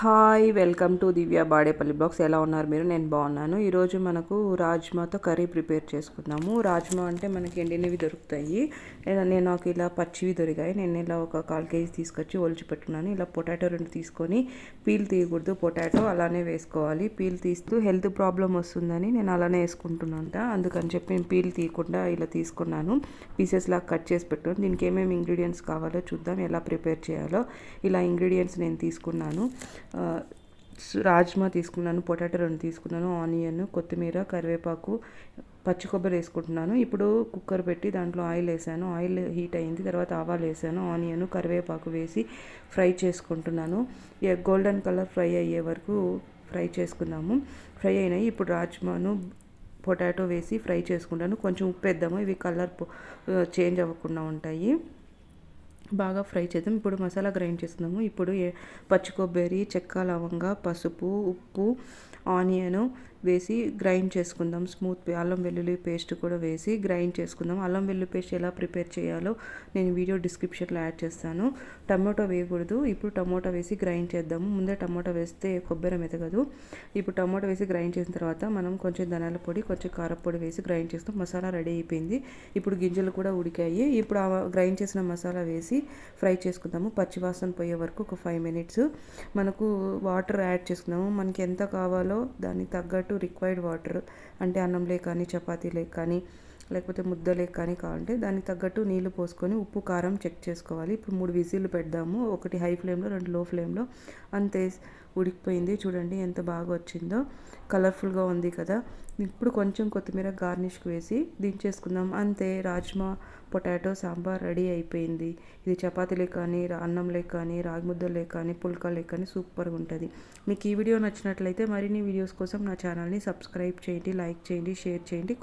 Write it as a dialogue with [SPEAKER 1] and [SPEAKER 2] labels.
[SPEAKER 1] Hi welcome to Divya Badepalli blogs. ఎలా ఉన్నారు మీరు? నేను బాగున్నాను. ఈరోజు మనకు రాజ్మాతో కర్రీ ప్రిపేర్ చేసుకున్నాము రాజ్మా అంటే మనకి ఎండినవి దొరుకుతాయి. నేను నాకు ఇలా పచ్చివి దొరికాయి. నేను ఇలా ఒక కాల్ కేజీ తీసుకొచ్చి ఒలిచి పెట్టుకున్నాను. ఇలా పొటాటో రెండు తీసుకొని పీల్ తీయకూడదు. పొటాటో అలానే వేసుకోవాలి. పీల్ తీస్తూ హెల్త్ ప్రాబ్లం వస్తుందని నేను అలానే వేసుకుంటున్నాంట అందుకని చెప్పి నేను పీల్ తీయకుండా ఇలా తీసుకున్నాను. పీసెస్ లాగా కట్ చేసి పెట్టుకుని దీనికి ఏమేమి ఇంగ్రీడియంట్స్ కావాలో చూద్దాం. ఎలా ప్రిపేర్ చేయాలో ఇలా ఇంగ్రీడియంట్స్ నేను తీసుకున్నాను. రాజ్మా తీసుకున్నాను పొటాటో రెండు తీసుకున్నాను ఆనియన్ కొత్తిమీర కరివేపాకు పచ్చి కొబ్బరి వేసుకుంటున్నాను. ఇప్పుడు కుక్కర్ పెట్టి దాంట్లో ఆయిల్ వేసాను. ఆయిల్ హీట్ అయింది తర్వాత ఆవాలు వేసాను ఆనియన్ కరివేపాకు వేసి ఫ్రై చేసుకుంటున్నాను. గోల్డెన్ కలర్ ఫ్రై అయ్యే వరకు ఫ్రై చేసుకుందాము. ఫ్రై అయినాయి. ఇప్పుడు రాజ్మాను పొటాటో వేసి ఫ్రై చేసుకుంటాను. కొంచెం ఉప్పు వేద్దాము. ఇవి కలర్ చేంజ్ అవ్వకుండా ఉంటాయి. బాగా ఫ్రై చేద్దాం. ఇప్పుడు మసాలా గ్రైండ్ చేస్తున్నాము. ఇప్పుడు ఏ- పచ్చి కొబ్బరి చెక్క లవంగ పసుపు ఉప్పు ఆనియను వేసి గ్రైండ్ చేసుకుందాం. స్మూత్ అల్లం వెల్లుల్లి పేస్ట్ కూడా వేసి గ్రైండ్ చేసుకుందాం. అల్లం వెల్లుల్లి పేస్ట్ ఎలా ప్రిపేర్ చేయాలో నేను వీడియో డిస్క్రిప్షన్లో యాడ్ చేస్తాను. టమాటో వేయకూడదు. ఇప్పుడు టమాటో వేసి గ్రైండ్ చేద్దాము. ముందే టమాటో వేస్తే కొబ్బరి మెతగదు ఇప్పుడు టమాటో వేసి గ్రైండ్ చేసిన తర్వాత మనం కొంచెం ధనాల పొడి కొంచెం కారపొడి వేసి గ్రైండ్ చేస్తాం మసాలా రెడీ అయిపోయింది. ఇప్పుడు గింజలు కూడా ఉడికాయి. ఇప్పుడు ఆ గ్రైండ్ చేసిన మసాలా వేసి ఫ్రై చేసుకుందాము. పచ్చివాసన పోయే వరకు ఒక ఫైవ్ మినిట్స్. మనకు వాటర్ యాడ్ చేసుకుందాము. మనకి ఎంత కావాలో దానికి తగ్గట్టు రిక్వైర్డ్ వాటర్ అంటే అన్నంలే కానీ చపాతీలే కానీ లేకపోతే ముద్దలే కానీ కావాలంటే దానికి తగ్గట్టు నీళ్ళు పోసుకొని ఉప్పు కారం చెక్ చేసుకోవాలి. ఇప్పుడు మూడు విజిల్లు పెడదాము. ఒకటి హై ఫ్లేమ్లో రెండు లో ఫ్లేమ్లో. అంతే ఉడికిపోయింది. చూడండి ఎంత బాగా వచ్చిందో. కలర్ఫుల్గా ఉంది కదా. ఇప్పుడు కొంచెం కొత్తిమీర గార్నిష్కి వేసి దించేసుకుందాం. అంతే రాజ్మా పొటాటో సాంబార్ రెడీ అయిపోయింది. ఇది చపాతీలే కానీ రా- అన్నంలే కానీ రాగి ముద్దలే కానీ పుల్కాలే కానీ సూపర్గా ఉంటుంది. మీకు ఈ వీడియో నచ్చినట్లయితే మరిన్ని వీడియోస్ కోసం నా ఛానల్ని సబ్స్క్రైబ్ చేయండి లైక్ చేయండి షేర్ చేయండి.